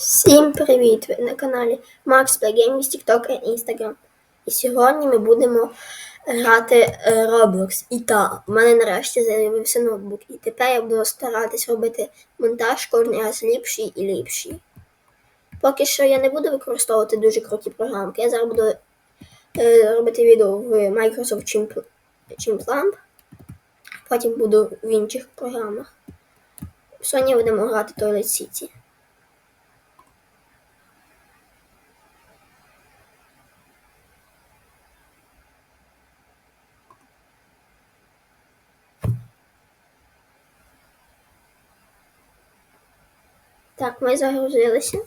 Всім привіт! Ви на каналі Max Play Games, TikTok і Instagram. І сьогодні ми будемо грати е, Roblox. І так, в мене нарешті з'явився ноутбук. І тепер я буду старатись робити монтаж кожен раз ліпший і ліпший. Поки що я не буду використовувати дуже круті програмки. Я зараз буду е, робити відео в Microsoft Chimp- Chimplamp. Потім буду в інших програмах. Сьогодні будемо грати Toilet City. Так, ми загрузилися.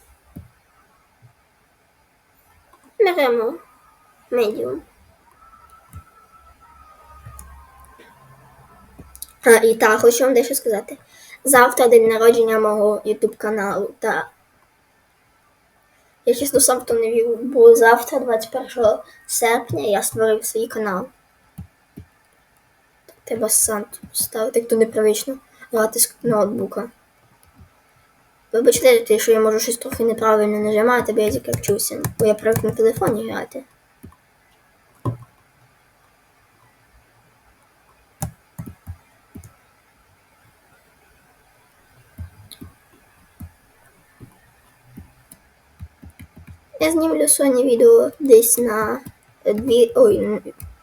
Беремо медіум. А, і так, хочу вам дещо сказати. Завтра день народження мого YouTube каналу. Та я чесно сам то не вірю, бо завтра, 21 серпня, я створив свій канал. Треба сам тут поставити, як то непривично грати з ноутбука. Вибачте, те, що я можу щось трохи неправильно нажимати, бо я тільки вчуся, бо я привик на телефоні грати. Я знімлю сьогодні відео десь на дві, ой,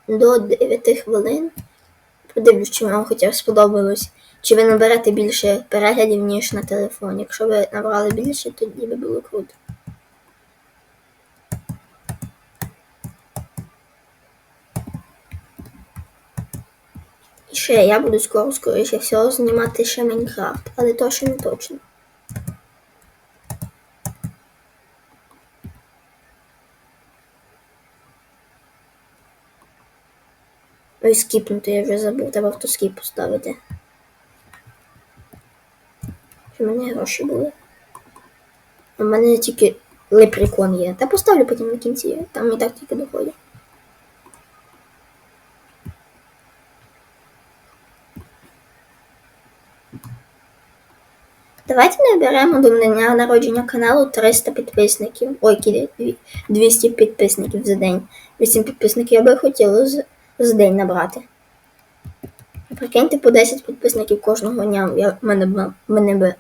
до 9 хвилин. Подивлюсь, чи вам хоча б сподобалось. Чи ви наберете більше переглядів, ніж на телефоні. Якщо ви набрали більше, тоді би було круто. І ще я буду скоро, скоріше всього, знімати ще Майнкрафт, але то ще не точно. Ой, скіпнути, я вже забув, треба автоскіп поставити. В мене гроші були. У мене тільки лепрекон є. Та поставлю потім на кінці, там і так тільки доходять. Давайте наберемо до дня народження каналу 300 підписників. Ой, кидай, 200 підписників за день. 8 підписників я би хотіла за день набрати. Прикиньте, по 10 підписників кожного дня я, мене, б- мене би,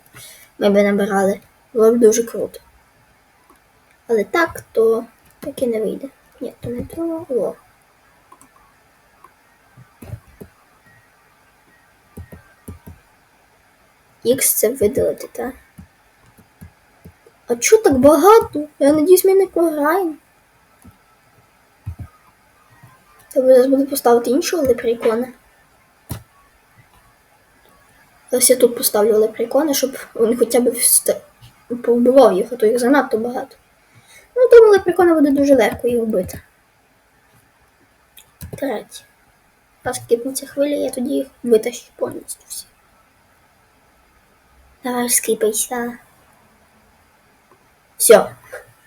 ми би набирали. Було б дуже круто. Але так, то так і не вийде. Ні, то не. О. Х це видалити, так? А чого так багато? Я надіюсь, ми не програємо. Треба зараз буду поставити іншого лепрекона. Зараз я тут поставлю лепрекона, щоб він хоча б повбивав їх, а то їх занадто багато. Ну, тому лепрекона буде дуже легко їх вбити. Третє. Раз кипнеться хвиля, я тоді їх витащу повністю всі. Давай скипайся. Все.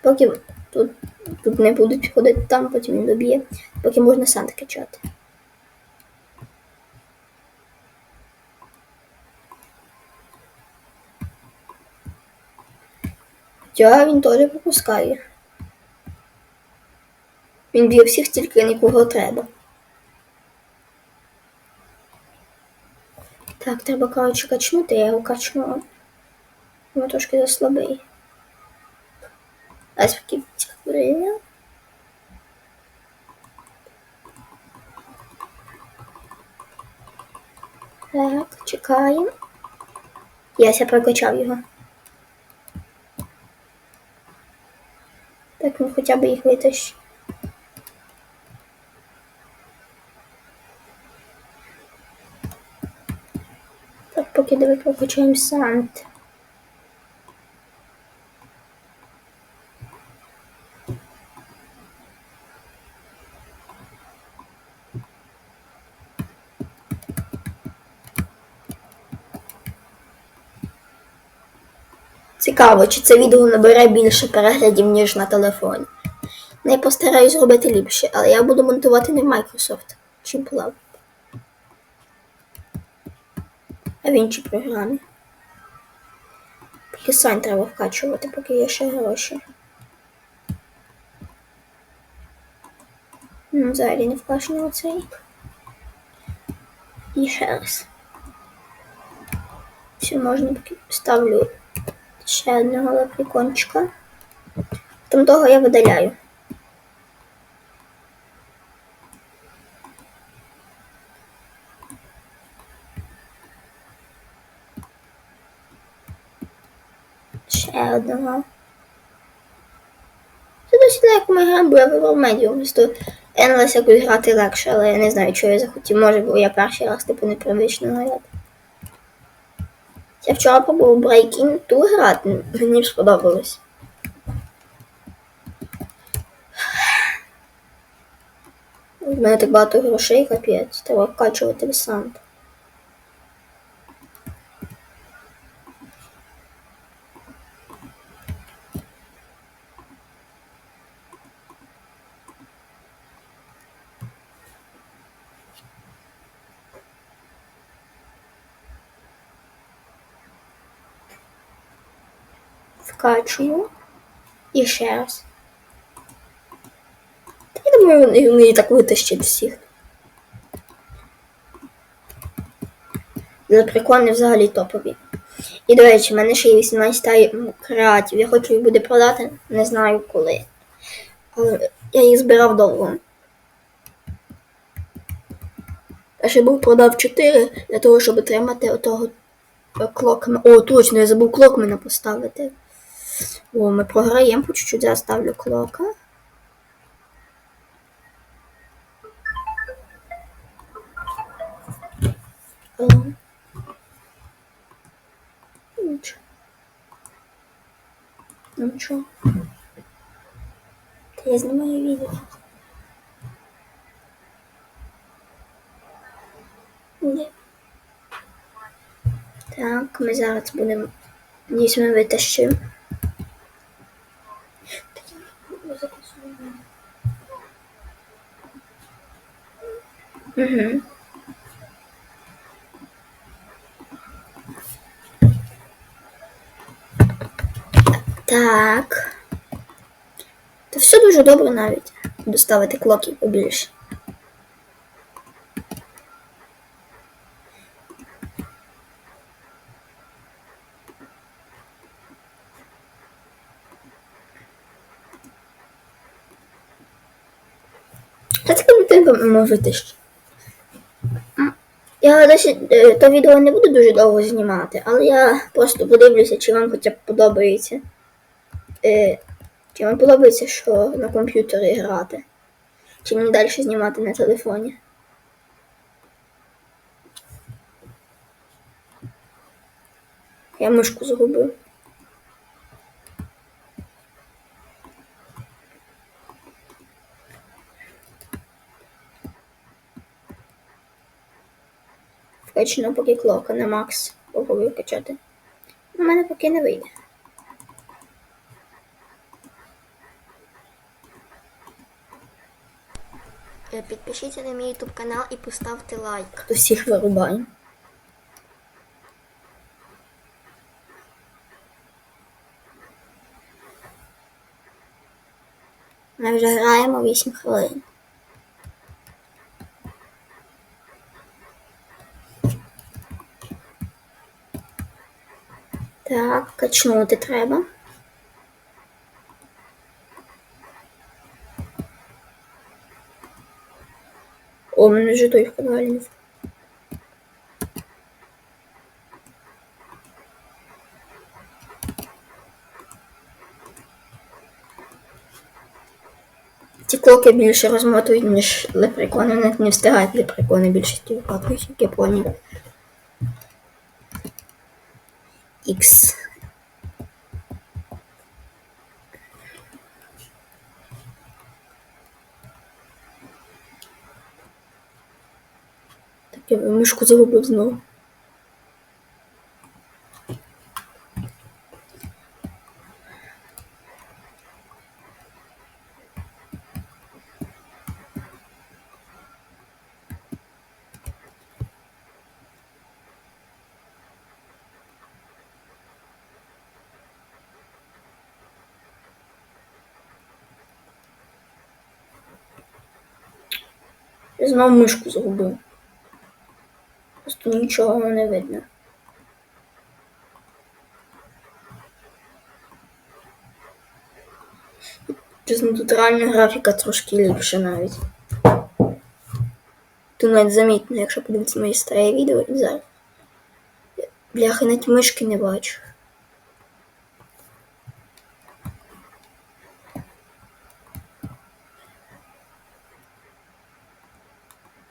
Поки тут, тут не будуть ходити там, потім він доб'є, поки можна сам качати. Хоча він теж пропускає. Він б'є всіх, тільки нікого треба. Так, треба, коротше, качнути, я його качну. Він трошки заслабий. Ось такі хвилини. Так, чекаємо. Я прокачав його. Так, він хоча б їх витащить. Так, поки давай прокачаємо сант. Цікаво, чи це відео набере більше переглядів, ніж на телефоні. Я постараюсь зробити ліпше, але я буду монтувати не Microsoft, чим Lab. А в іншій програмі. Кисань треба вкачувати, поки є ще гроші. Ну, взагалі не вкачаний оцей. І ще раз. Все, можна ставлю ще одного лаприкончика. Там того я видаляю. Ще одного. Це досить легко ми граємо, бо я вибрав медіум. Просто Endless якось грати легше, але я не знаю, чого я захотів. Може, бо я перший раз типу непривично грати. Я вчора пробував Breaking 2 грати, мені сподобалось. У мене так багато грошей, капець, треба вкачувати десант. Вкачую. І ще раз. Та я думаю, вони, і так витащать всіх. Лепрекони взагалі топові. І, до речі, в мене ще є 18 креатів. Я хочу їх буде продати, не знаю коли. Але я їх збирав довго. Я ще був продав 4 для того, щоб отримати отого клокмена. О, точно, я забув клокмена поставити. О, ми програємо по чуть-чуть, зараз ставлю клока. Ну нічого. Та я знімаю відео. Ні. Так, ми зараз будемо. Ми витащимо. Так. Та все дуже добре навіть. Доставити клоків побільше. Та таке дитинка може витащити. Я досі е, то відео не буду дуже довго знімати, але я просто подивлюся, чи вам хоча б подобається. Е, Чи вам подобається, що на комп'ютері грати? Чи мені далі знімати на телефоні? Я мишку загубив. Вкачено поки клока на макс. Попробую качати. У мене поки не вийде. Підпишіться на мій YouTube канал і поставте лайк. До всіх вирубаємо. Ми вже граємо 8 хвилин. Так, качнути треба. О, мене вже той каналі. Ці клоки більше розмотують, ніж лепрекони. Не, встигають лепрекони більшості випадків, як я поняв. X. Так, я мишку загубив знову. Я знову мишку згубив. Просто нічого не видно. Чесно, тут реальна графіка трошки ліпша навіть. Тут навіть замітно, якщо подивитися мої старі відео і зараз. Бляха, навіть мишки не бачу.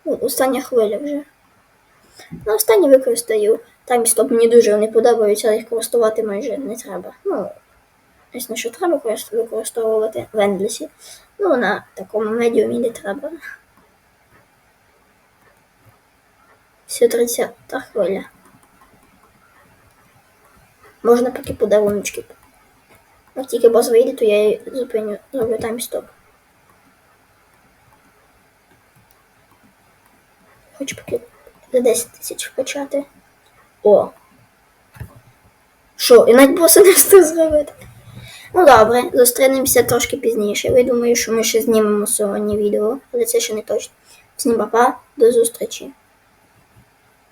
От остання хвиля вже. Ну, останні використаю. Там стоп мені дуже вони подобаються, але їх користувати майже не треба. Ну, звісно, що треба використовувати в ендлесі. Ну, на такому медіумі не треба. Все 30 хвиля. Можна поки подаруночки. Як тільки бос вийде, то я її зупиню, зроблю тайм Хочу поки за 10 тисяч почати. О! Що, і навіть боса не встиг зробити. Ну добре, зустрінемося трошки пізніше. Я думаю, що ми ще знімемо сьогодні відео, але це ще не точно. Всім па-па, до зустрічі.